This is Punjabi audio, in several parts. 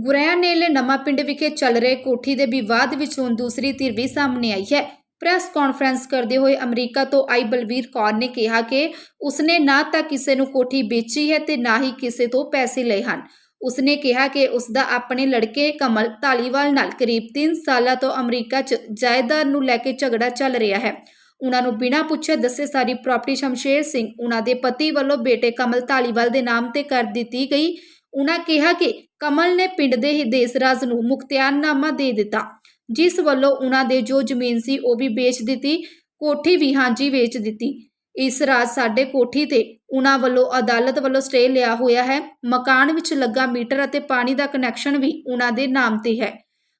ਗੁਰੇਆ ਨੇਲੇ ਨਵਾਂ ਪਿੰਡ ਵਿਖੇ ਚੱਲ ਰਹੇ ਕੋਠੀ ਦੇ ਵਿਵਾਦ ਵਿੱਚ ਹੁਣ ਦੂਸਰੀ ਧਿਰ ਵੀ ਸਾਹਮਣੇ ਆਈ ਹੈ। ਪ੍ਰੈਸ ਕਾਨਫਰੰਸ ਕਰਦੇ ਹੋਏ ਅਮਰੀਕਾ ਤੋਂ ਆਈ ਬਲਵੀਰ ਕੌਰ ਨੇ ਕਿਹਾ ਕਿ ਉਸਨੇ ਨਾ ਤਾਂ ਕਿਸੇ ਨੂੰ ਕੋਠੀ ਵੇਚੀ ਹੈ ਤੇ ਨਾ ਹੀ ਕਿਸੇ ਤੋਂ ਪੈਸੇ ਲਏ ਹਨ। ਉਸਨੇ ਕਿਹਾ ਕਿ ਉਸਦਾ ਆਪਣੇ ਲੜਕੇ ਕਮਲ ਧਾਲੀਵਾਲ ਨਾਲ ਕਰੀਬ 3 ਸਾਲਾਂ ਤੋਂ ਅਮਰੀਕਾ 'ਚ ਜਾਇਦਾਦ ਨੂੰ ਲੈ ਕੇ ਝਗੜਾ ਚੱਲ ਰਿਹਾ ਹੈ। ਉਹਨਾਂ ਨੂੰ ਬਿਨਾਂ ਪੁੱਛੇ ਦੱਸੇ ਸਾਰੀ ਪ੍ਰਾਪਰਟੀ ਸ਼ਮਸ਼ੇਰ ਸਿੰਘ, ਉਹਨਾਂ ਦੇ ਪਤੀ ਵੱਲੋਂ ਬੇਟੇ ਕਮਲ ਧਾਲੀਵਾਲ ਦੇ ਨਾਮ ਤੇ ਕਰ ਦਿੱਤੀ ਗਈ ਉਹਨਾਂ ਕਿਹਾ ਕਿ ਕਮਲ ਨੇ ਪਿੰਡ ਦੇ ਹੀ ਦੇਸਰਾਜ ਨੂੰ ਮੁਖਤਿਆਰਨਾਮਾ ਦੇ ਦਿੱਤਾ, ਜਿਸ ਵੱਲੋਂ ਉਹਨਾਂ ਦੇ ਜੋ ਜ਼ਮੀਨ ਸੀ ਉਹ ਵੀ ਵੇਚ ਦਿੱਤੀ, ਕੋਠੀ ਵੀ ਹਾਂਜੀ ਵੇਚ ਦਿੱਤੀ। ਇਸ ਰਾਤ ਸਾਡੇ ਕੋਠੀ ਤੇ ਉਹਨਾਂ ਵੱਲੋਂ ਅਦਾਲਤ ਵੱਲੋਂ ਸਟੇ ਲਿਆ ਹੋਇਆ ਹੈ। ਮਕਾਨ ਵਿੱਚ ਲੱਗਾ ਮੀਟਰ ਅਤੇ ਪਾਣੀ ਦਾ ਕਨੈਕਸ਼ਨ ਵੀ ਉਹਨਾਂ ਦੇ ਨਾਮ ਤੇ ਹੈ।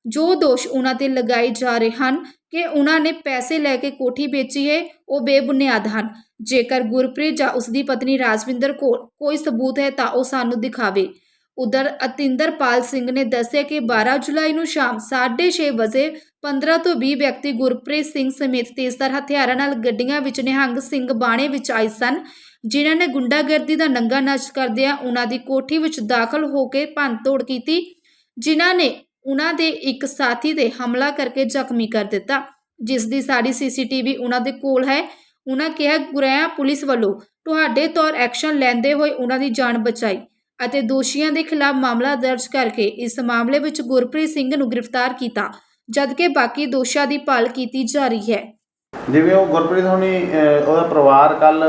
ਜੋ ਦੋਸ਼ ਉਹਨਾਂ ਤੇ ਲਗਾਏ ਜਾ ਰਹੇ ਹਨ ਕਿ ਉਹਨਾਂ ਨੇ ਪੈਸੇ ਲੈ ਕੇ ਕੋਠੀ ਵੇਚੀ ਹੈ ਉਹ ਬੇਬੁਨਿਆਦ ਹਨ। ਜੇਕਰ ਗੁਰਪ੍ਰੀਤ ਜਾਂ ਉਸ ਦੀ ਪਤਨੀ ਰਾਜਵਿੰਦਰ ਕੋਲ ਕੋਈ ਸਬੂਤ ਹੈ ਤਾਂ ਉਹ ਸਾਨੂੰ ਦਿਖਾਵੇ। ਉਧਰ ਅਤਿੰਦਰਪਾਲ ਸਿੰਘ ਨੇ ਦੱਸਿਆ ਕਿ 12 ਜੁਲਾਈ ਨੂੰ ਸ਼ਾਮ 6:30 ਵਜੇ 15 ਤੋਂ 20 ਵਿਅਕਤੀ ਗੁਰਪ੍ਰੀਤ ਸਿੰਘ ਸਮੇਤ ਤੇਜ਼ਧਾਰ ਹਥਿਆਰਾਂ ਨਾਲ ਗੱਡੀਆਂ ਵਿੱਚ ਨਿਹੰਗ ਸਿੰਘ ਬਾਣੇ ਵਿੱਚ ਆਏ ਸਨ, ਜਿਨ੍ਹਾਂ ਨੇ ਗੁੰਡਾਗਰਦੀ ਦਾ ਨੰਗਾ ਨਾਚ ਕਰਦਿਆਂ ਉਹਨਾਂ ਦੀ ਕੋਠੀ ਵਿੱਚ ਦਾਖਲ ਹੋ ਕੇ ਭੰਨਤੋੜ ਕੀਤੀ, ਜਿਨ੍ਹਾਂ ਨੇ ਉਹਨਾਂ ਦੇ ਇੱਕ ਸਾਥੀ ਤੇ ਹਮਲਾ ਕਰਕੇ ਜ਼ਖਮੀ ਕਰ ਦਿੱਤਾ। ਜਿਸ ਦੀ ਸਾਰੀ ਸੀਸੀਟੀਵੀ ਉਹਨਾਂ ਦੇ ਕੋਲ ਹੈ। ਉਹਨਾਂ ਕਿਹਾ ਗੁਰੇਆ ਪੁਲਿਸ ਵੱਲੋਂ ਤੁਹਾਡੇ ਤੌਰ ਐਕਸ਼ਨ ਲੈਂਦੇ ਹੋਏ ਉਹਨਾਂ ਦੀ ਜਾਨ ਬਚਾਈ ਅਤੇ ਦੋਸ਼ੀਆਂ ਦੇ ਖਿਲਾਫ ਮਾਮਲਾ ਦਰਜ ਕਰਕੇ ਇਸ ਮਾਮਲੇ ਵਿੱਚ ਗੁਰਪ੍ਰੀਤ ਸਿੰਘ ਨੂੰ ਗ੍ਰਿਫਤਾਰ ਕੀਤਾ ਜਦਕਿ ਬਾਕੀ ਦੋਸ਼ਾਂ ਦੀ ਭਾਲ ਕੀਤੀ ਜਾ ਰਹੀ ਹੈ। ਜਿਵੇਂ ਉਹ ਗੁਰਪ੍ਰੀਤ ਹੋਣੀ ਉਹਦਾ ਪਰਿਵਾਰ ਕੱਲ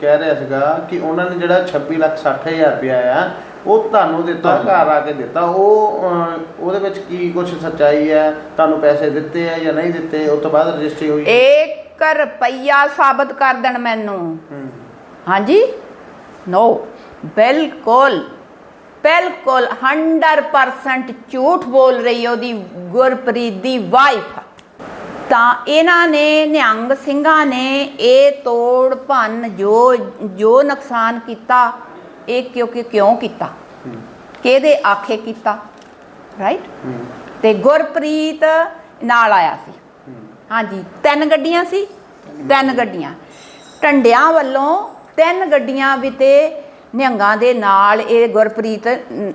ਕਹਿ ਰਿਹਾ ਸੀਗਾ ਕਿ ਉਹਨਾਂ ਨੇ ਜਿਹੜਾ 26 ਲੱਖ 60 ਹਜ਼ਾਰ ਰੁਪਇਆ ਆ ਉਹ ਤੁਹਾਨੂੰ ਦਿੱਤਾ ਘਰ ਆ ਕੇ ਦਿੱਤਾ। ਉਹ ਉਹਦੇ ਵਿੱਚ ਕੀ ਕੁਝ ਸੱਚਾਈ ਹੈ? ਤੁਹਾਨੂੰ ਪੈਸੇ ਦਿੱਤੇ ਆ ਜਾਂ ਨਹੀਂ ਦਿੱਤੇ? ਉਸ ਤੋਂ ਬਾਅਦ ਰਜਿਸਟਰੀ ਹੋਈ ਇੱਕ ਰੁਪਈਆ ਸਾਬਤ ਕਰ ਦੇਣ ਮੈਨੂੰ। ਹੂੰ। ਹਾਂਜੀ? ਨੋ। ਬਿਲਕੁਲ। ਬਿਲਕੁਲ 100% ਝੂਠ ਬੋਲ ਰਹੀ ਉਹਦੀ ਗੁਰਪ੍ਰੀਤ ਦੀ ਵਾਈਫ ਤਾਂ ਇਹਨਾਂ ਨੇ ਨਿਹੰਗ ਸਿੰਘਾਂ ਨੇ ਇਹ ਤੋੜ ਭੰਨ ਜੋ ਜੋ ਨੁਕਸਾਨ ਕੀਤਾ ਇਹ ਕਿਉਂਕਿ ਕਿਉਂ ਕੀਤਾ। ਕਿਹਦੇ ਆਖੇ ਕੀਤਾ? ਰਾਈਟ। ਤੇ ਗੁਰਪ੍ਰੀਤ ਨਾਲ ਆਇਆ ਸੀ। ਹਾਂਜੀ ਤਿੰਨ ਗੱਡੀਆਂ ਸੀ ਤਿੰਨ ਗੱਡੀਆਂ। ਟੰਡਿਆਂ ਵੱਲੋਂ ਤਿੰਨ ਗੱਡੀਆਂ ਵੀ ਤੇ ਨਿਹੰਗਾਂ ਦੇ ਨਾਲ ਇਹ ਗੁਰਪ੍ਰੀਤ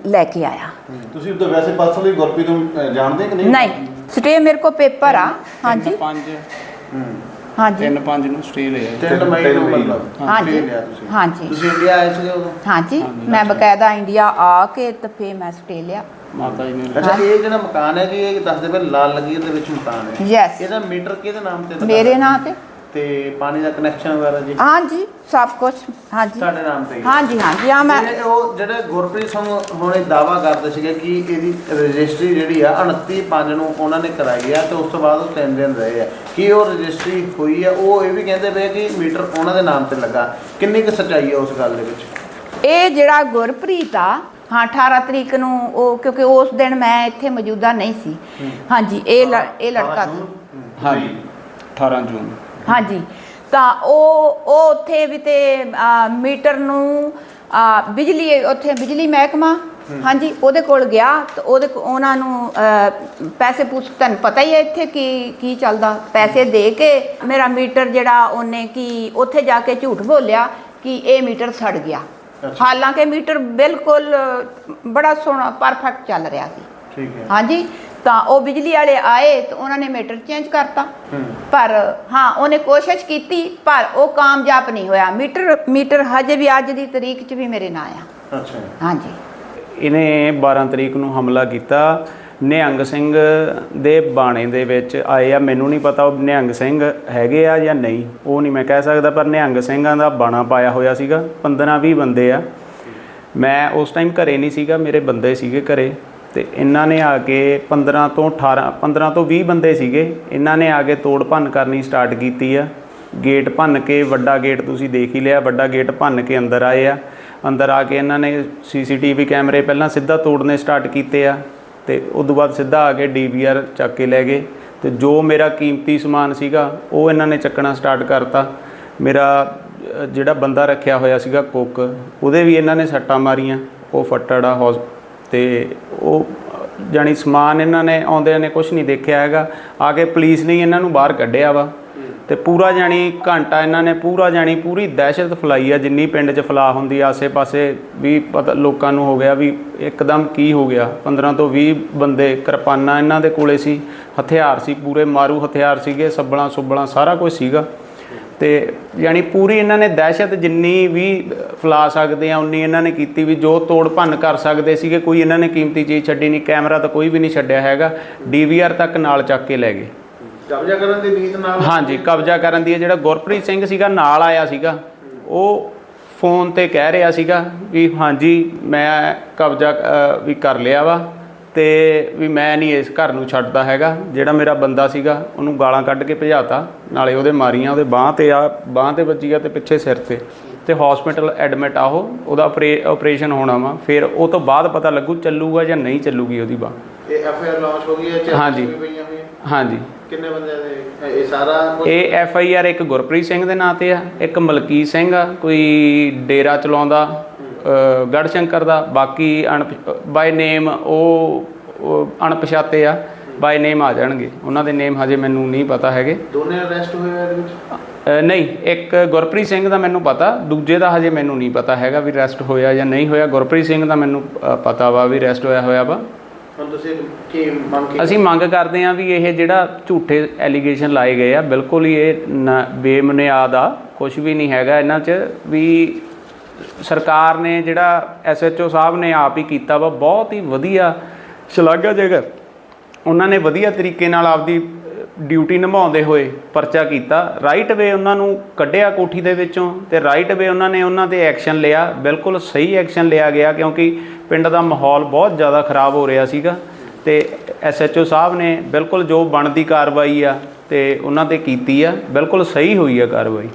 ਲੈ ਕੇ ਆਇਆ। ਤੁਸੀਂ ਉਦੋਂ ਵੈਸੇ ਪਰਸਨਲੀ ਗੁਰਪ੍ਰੀਤ ਨੂੰ ਜਾਣਦੇ ਕਿ ਨਹੀਂ? ਨਹੀਂ ਸਟੇ ਮੇਰੇ ਕੋ ਪੇਪਰ ਆ। ਹਾਂਜੀ ਤਿੰਨ ਪੰਜ। ਹੂੰ। ਹਾਂਜੀ। ਤਿੰਨ ਪੰਜ ਨੂੰ ਸਟੇ ਲਿਆ ਤਿੰਨ ਮਈ ਨੂੰ ਤਿੰਨ ਮਈ ਨੂੰ। ਮਤਲਬ ਹਾਂਜੀ। ਹਾਂਜੀ। ਤੁਸੀਂ ਇੰਡੀਆ ਆਏ ਸੀਗੇ ਉਦੋਂ? ਹਾਂਜੀ। ਮੈਂ। ਬਕਾਇਦਾ ਇੰਡੀਆ ਆ ਕੇ ਤੇ ਫੇ ਮੈਂ ਸਟੇ ਲਿਆ। ਮਾਤਾ ਜੀ ਨੇ ਅੱਛਾ ਇਹ ਜਿਹੜਾ ਮਕਾਨ ਹੈ ਜੀ ਇਹ ਦੱਸਦੇ ਪਏ ਲਾਲ ਲਗੀਰ ਦੇ ਵਿੱਚ ਮਕਾਨ ਹੈ। ਯੈਸ ਇਹਦਾ ਮੀਟਰ ਕਿਹਦੇ ਨਾਮ ਤੇ ਲੱਗਾ ਮੇਰੇ ਹੋਇਆ? ਨਾਂ ਤੇ। ਤੇ ਪਾਣੀ ਦਾ ਕਨੈਕਸ਼ਨ ਵਗੈਰਾ ਜੀ? ਹਾਂਜੀ ਸਭ ਕੁਝ ਹਾਂਜੀ। ਤੁਹਾਡੇ ਨਾਮ ਤੇ ਹੀ ਹੈ? ਹਾਂਜੀ ਹਾਂਜੀ ਆ ਮੈਂ ਇਹ ਉਹ ਜਿਹੜੇ ਗੁਰਪ੍ਰੀਤ ਸਿੰਘ ਹੁਣੇ ਦਾਵਾ ਕਰਦੇ ਸੀਗੇ ਕਿ ਇਹਦੀ ਰਜਿਸਟਰੀ ਜਿਹੜੀ ਆ 29 5 ਨੂੰ ਉਹਨਾਂ ਨੇ ਕਰਾਈ ਆ ਤੇ ਉਸ ਤੋਂ ਬਾਅਦ ਉਹ ਤਿੰਨ ਦਿਨ ਰਹੇ ਆ। ਕੀ ਉਹ ਰਜਿਸਟਰੀ ਹੋਈ ਆ? ਉਹ ਇਹ ਵੀ ਕਹਿੰਦੇ ਪਏ ਕਿ ਮੀਟਰ ਉਹਨਾਂ ਦੇ ਨਾਮ ਤੇ ਲੱਗਾ। ਕਿੰਨੀ ਕੁ ਸੱਚਾਈ ਹੈ ਉਸ ਗੱਲ ਦੇ ਵਿੱਚ? ਇਹ ਜਿਹੜਾ ਗੁਰਪ੍ਰੀਤ ਆ ਹਾਂ 18 ਤਰੀਕ ਨੂੰ ਉਹ ਕਿਉਂਕਿ ਉਸ ਦਿਨ ਮੈਂ ਇੱਥੇ ਮੌਜੂਦਾ ਨਹੀਂ ਸੀ। ਹਾਂਜੀ ਇਹ ਲ- ਇਹ ਲੜਕਾ ਹਾਂਜੀ। 18 ਜੂਨ। ਹਾਂਜੀ। ਤਾਂ ਉਹ ਉਹ ਉੱਥੇ ਵੀ ਤੇ ਮੀਟਰ ਨੂੰ ਆ, ਬਿਜਲੀ ਉੱਥੇ ਬਿਜਲੀ ਮਹਿਕਮਾ ਹਾਂਜੀ ਉਹਦੇ ਕੋਲ ਗਿਆ। ਤੇ ਉਹਦੇ ਕੋ- ਉਹਨਾਂ ਨੂੰ ਪੈਸੇ ਪੁੱਛ ਤੁਹਾਨੂੰ ਪਤਾ ਹੀ ਹੈ ਇੱਥੇ ਕੀ ਕੀ ਚੱਲਦਾ? ਪੈਸੇ ਦੇ ਕੇ ਮੇਰਾ ਮੀਟਰ ਜਿਹੜਾ ਉਹਨੇ ਕੀ ਉੱਥੇ ਜਾ ਕੇ ਝੂਠ ਬੋਲਿਆ ਕਿ ਇਹ ਮੀਟਰ ਸੜ ਗਿਆ। ਹਾਲਾਂਕਿ ਮੀਟਰ ਬਿਲਕੁਲ ਬੜਾ ਸੋਹਣਾ ਪਰਫੈਕਟ ਚੱਲ ਰਿਹਾ ਸੀ। ਠੀਕ ਹੈ। ਹਾਂਜੀ ਤਾਂ ਉਹ ਬਿਜਲੀ ਵਾਲੇ ਆਏ ਤੇ ਉਹਨਾਂ ਨੇ ਮੀਟਰ ਚੇਂਜ ਕਰਤਾ। ਪਰ ਹਾਂ ਉਹਨੇ ਕੋਸ਼ਿਸ਼ ਕੀਤੀ ਪਰ ਉਹ ਕਾਮਯਾਬ ਨਹੀਂ ਹੋਇਆ। ਮੀਟਰ ਮੀਟਰ ਹਜੇ ਵੀ ਅੱਜ ਦੀ ਤਰੀਕ 'ਚ ਵੀ ਮੇਰੇ ਨਾਂ ਆ। ਅੱਛਾ। ਹਾਂਜੀ। ਇਹਨੇ 12 ਤਰੀਕ ਨੂੰ ਹਮਲਾ ਕੀਤਾ। ਨਿਹੰਗ ਸਿੰਘ ਦੇ ਬਾਣੇ ਦੇ ਵਿੱਚ ਆਏ ਆ। ਮੈਨੂੰ ਨਹੀਂ ਪਤਾ ਉਹ ਨਿਹੰਗ ਸਿੰਘ ਹੈਗੇ ਆ ਜਾਂ ਨਹੀਂ। ਉਹ ਨਹੀਂ ਮੈਂ ਕਹਿ ਸਕਦਾ, ਪਰ ਨਿਹੰਗ ਸਿੰਘਾਂ ਦਾ ਬਾਣਾ ਪਾਇਆ ਹੋਇਆ ਸੀਗਾ। 15 20 ਬੰਦੇ ਆ। ਮੈਂ ਉਸ ਟਾਈਮ ਘਰੇ ਨਹੀਂ ਸੀਗਾ, ਮੇਰੇ ਬੰਦੇ ਸੀਗੇ ਘਰੇ। ਤੇ ਇਹਨਾਂ ਨੇ ਆ ਕੇ 15 ਤੋਂ 18 15 ਤੋਂ 20 ਬੰਦੇ ਸੀਗੇ। ਇਹਨਾਂ ਨੇ ਆ ਕੇ ਤੋੜ ਭੰਨ ਕਰਨੀ ਸਟਾਰਟ ਕੀਤੀ ਆ। ਗੇਟ ਭੰਨ ਕੇ, ਵੱਡਾ ਗੇਟ ਤੁਸੀਂ ਦੇਖ ਹੀ ਲਿਆ, ਵੱਡਾ ਗੇਟ ਭੰਨ ਕੇ ਅੰਦਰ ਆਏ ਆ। ਅੰਦਰ ਆ ਕੇ ਇਹਨਾਂ ਨੇ ਸੀਸੀਟੀਵੀ ਕੈਮਰੇ ਪਹਿਲਾਂ ਸਿੱਧਾ ਤੋੜਨੇ ਸਟਾਰਟ ਕੀਤੇ ਆ। ਤੇ ਉਸ ਤੋਂ ਬਾਅਦ ਸਿੱਧਾ ਆ ਕੇ ਡੀਵੀਆਰ ਚੱਕ ਕੇ ਲੈ ਗਏ। ਤੇ ਜੋ ਮੇਰਾ ਕੀਮਤੀ ਸਮਾਨ ਸੀਗਾ, ਉਹ ਇਹਨਾਂ ਨੇ ਚੱਕਣਾ ਸਟਾਰਟ ਕਰਤਾ। ਮੇਰਾ ਜਿਹੜਾ ਬੰਦਾ ਰੱਖਿਆ ਹੋਇਆ ਸੀਗਾ ਕੁੱਕ, ਉਹਦੇ ਵੀ ਇਹਨਾਂ ਨੇ ਸੱਟਾਂ ਮਾਰੀਆਂ। ਉਹ ਫੱਟੜ ਆ ਹੌਸ, ਤੇ ਉਹ ਜਾਨੀ ਸਮਾਨ ਇਹਨਾਂ ਨੇ ਆਉਂਦਿਆਂ ਨੇ ਕੁਝ ਨਹੀਂ ਦੇਖਿਆ ਹੈਗਾ। ਆ ਕੇ ਪੁਲਿਸ ਨੇ ਇਹਨਾਂ ਨੂੰ ਬਾਹਰ ਕੱਢਿਆ ਵਾ। ਤੇ ਪੂਰਾ ਜਾਣੀ ਘੰਟਾ ਇਹਨਾਂ ਨੇ ਪੂਰਾ ਜਾਣੀ ਪੂਰੀ ਦਹਿਸ਼ਤ ਫਲਾਈ ਆ, ਜਿੰਨੀ ਪਿੰਡ 'ਚ ਫਲਾ ਹੁੰਦੀ ਆ, ਆਸੇ-ਪਾਸੇ ਵੀ ਪਤਾ ਲੋਕਾਂ ਨੂੰ ਹੋ ਗਿਆ ਵੀ ਇੱਕਦਮ ਕੀ ਹੋ ਗਿਆ। 15 ਤੋਂ 20 ਬੰਦੇ ਕਿਰਪਾਨਾਂ ਇਹਨਾਂ ਦੇ ਕੋਲੇ ਸੀ, ਹਥਿਆਰ ਸੀ ਪੂਰੇ, ਮਾਰੂ ਹਥਿਆਰ ਸੀਗੇ, ਸੱਬਲਾਂ ਸੁੱਬਲਾਂ ਸਾਰਾ ਕੁਝ ਸੀਗਾ। ਤੇ ਯਾਨੀ ਪੂਰੀ ਇਹਨਾਂ ਨੇ ਦਹਿਸ਼ਤ ਜਿੰਨੀ ਵੀ ਫਲਾ ਸਕਦੇ ਆ, ਉਨੀ ਇਹਨਾਂ ਨੇ ਕੀਤੀ ਵੀ ਜੋ ਤੋੜ ਭੰਨ ਕਰ ਸਕਦੇ ਸੀਗੇ, ਕੋਈ ਇਹਨਾਂ ਨੇ ਕੀਮਤੀ ਚੀਜ਼ ਛੱਡੀ ਨਹੀਂ, ਕੈਮਰਾ ਤਾਂ ਕੋਈ ਵੀ ਨਹੀਂ ਛੱਡਿਆ ਹੈਗਾ। ਡੀਵੀਆਰ ਤੱਕ ਨਾਲ ਚੱਕ ਕੇ ਲੈ ਗਏ। ਕਬਜ਼ਾ ਕਰਨ ਦੇ ਨੀਤ ਨਾਲ ਹਾਂਜੀ ਕਬਜ਼ਾ ਕਰਨ ਦੀ ਹੈ ਜਿਹੜਾ ਗੁਰਪ੍ਰੀਤ ਸਿੰਘ ਸੀਗਾ ਨਾਲ ਆਇਆ ਸੀਗਾ। ਉਹ ਫੋਨ ਤੇ ਕਹਿ ਰਿਹਾ ਸੀਗਾ ਵੀ ਹਾਂਜੀ ਮੈਂ ਕਬਜ਼ਾ ਵੀ ਕਰ ਲਿਆ ਵਾ ਤੇ ਵੀ ਮੈਂ ਨਹੀਂ ਇਸ ਘਰ ਨੂੰ ਛੱਡਦਾ ਹੈਗਾ। ਜਿਹੜਾ ਮੇਰਾ ਬੰਦਾ ਸੀਗਾ ਉਹਨੂੰ ਗਾਲਾਂ ਕੱਢ ਕੇ ਭਜਾਤਾ ਨਾਲੇ ਉਹਦੇ ਮਾਰੀਆਂ ਉਹਦੇ ਬਾਹ ਤੇ ਆ ਬਾਹ ਤੇ ਵੱਜੀ ਆ ਤੇ ਪਿੱਛੇ ਸਿਰ ਤੇ। ਤੇ ਹਸਪੀਟਲ ਐਡਮਿਟ ਆ ਉਹ ਉਹਦਾ ਆਪਰੇਸ਼ਨ ਹੋਣਾ ਵਾ। ਫਿਰ ਉਹ ਤੋਂ ਬਾਅਦ ਪਤਾ ਲੱਗੂ ਚੱਲੂਗਾ ਜਾਂ ਨਹੀਂ ਚੱਲੂਗੀ ਉਹਦੀ ਬਾਹ। ਇਹ ਐਫ ਆਈ ਆਰ ਲਾਂਚ ਹੋ ਗਈ ਹੈ ਹਾਂਜੀ। ਹਾਂਜੀ। ਕਿੰਨੇ ਬੰਦਿਆਂ ਦੇ? ਇਹ- ਸਾਰਾ ਇਹ ਐਫ ਆਈ ਆਰ ਇੱਕ ਗੁਰਪ੍ਰੀਤ ਸਿੰਘ ਦੇ ਨਾਂ ਤੇ ਆ ਇੱਕ ਮਲਕੀਤ ਸਿੰਘ ਆ ਕੋਈ ਡੇਰਾ ਚਲਾਉਂਦਾ ਗੜਸ਼ੰਕਰ ਦਾ ਬਾਕੀ ਬਾਈ ਨੇਮ ਉਹ ਅਣਪਛਾਤੇ ਆ ਬਾਈ ਨੇਮ ਆ ਜਾਣਗੇ। ਉਹਨਾਂ ਦੇ ਨੇਮ ਹਜੇ ਮੈਨੂੰ ਨਹੀਂ ਪਤਾ ਹੈਗੇ। ਦੋਨੇ ਅਰੈਸਟ ਹੋਏ ਆ ਇਹਦੇ ਵਿੱਚ? ਨਹੀਂ ਇੱਕ ਗੁਰਪ੍ਰੀਤ ਸਿੰਘ ਦਾ ਮੈਨੂੰ ਪਤਾ ਦੂਜੇ ਦਾ ਹਜੇ ਮੈਨੂੰ ਨਹੀਂ ਪਤਾ ਹੈਗਾ ਵੀ ਰੈਸਟ ਹੋਇਆ ਜਾਂ ਨਹੀਂ ਹੋਇਆ। ਗੁਰਪ੍ਰੀਤ ਸਿੰਘ ਦਾ ਮੈਨੂੰ ਪਤਾ ਵਾ ਵੀ ਰੈਸਟ ਹੋਇਆ ਹੋਇਆ ਵਾ। ਹੁਣ ਤੁਸੀਂ ਕੀ ਮੰਗ ਕੀ ਅਸੀਂ ਮੰਗ ਕਰਦੇ ਹਾਂ ਵੀ ਇਹ ਜਿਹੜਾ ਝੂਠੇ ਐਲੀਗੇਸ਼ਨ ਲਾਏ ਗਏ ਆ, ਬਿਲਕੁਲ ਹੀ ਇਹ ਨਾ- ਬੇਬੁਨਿਆਦ ਆ ਕੁਝ ਵੀ ਨਹੀਂ ਹੈਗਾ ਇਹਨਾਂ 'ਚ ਵੀ ਸਰਕਾਰ ਨੇ ਜਿਹੜਾ ਐਸਐਚਓ ਸਾਹਿਬ ਨੇ ਆਪ ਹੀ ਕੀਤਾ ਵਾ, ਬਹੁਤ ਹੀ ਵਧੀਆ ਸ਼ਲਾਘਾਯੋਗ ਹੈ ਉਹਨਾਂ ਨੇ ਵਧੀਆ ਤਰੀਕੇ ਨਾਲ ਆਪਦੀ ਡਿਊਟੀ ਨਿਭਾਉਂਦੇ ਹੋਏ ਪਰਚਾ ਕੀਤਾ ਰਾਈਟ ਵੇ ਉਹਨਾਂ ਨੂੰ ਕੱਢਿਆ ਕੋਠੀ ਦੇ ਵਿੱਚੋਂ ਤੇ ਰਾਈਟ ਵੇ ਉਹਨਾਂ ਨੇ ਉਹਨਾਂ ਤੇ ਐਕਸ਼ਨ ਲਿਆ, ਬਿਲਕੁਲ ਸਹੀ ਐਕਸ਼ਨ ਲਿਆ ਗਿਆ ਕਿਉਂਕਿ ਪਿੰਡ ਦਾ ਮਾਹੌਲ ਬਹੁਤ ਜ਼ਿਆਦਾ ਖਰਾਬ ਹੋ ਰਿਹਾ ਸੀਗਾ ਤੇ ਐਸਐਚਓ ਸਾਹਿਬ ਨੇ ਬਿਲਕੁਲ ਜੋ ਬਣਦੀ ਕਾਰਵਾਈ ਆ ਤੇ ਉਹਨਾਂ ਤੇ ਕੀਤੀ ਆ, ਬਿਲਕੁਲ ਸਹੀ ਹੋਈ ਆ ਕਾਰਵਾਈ।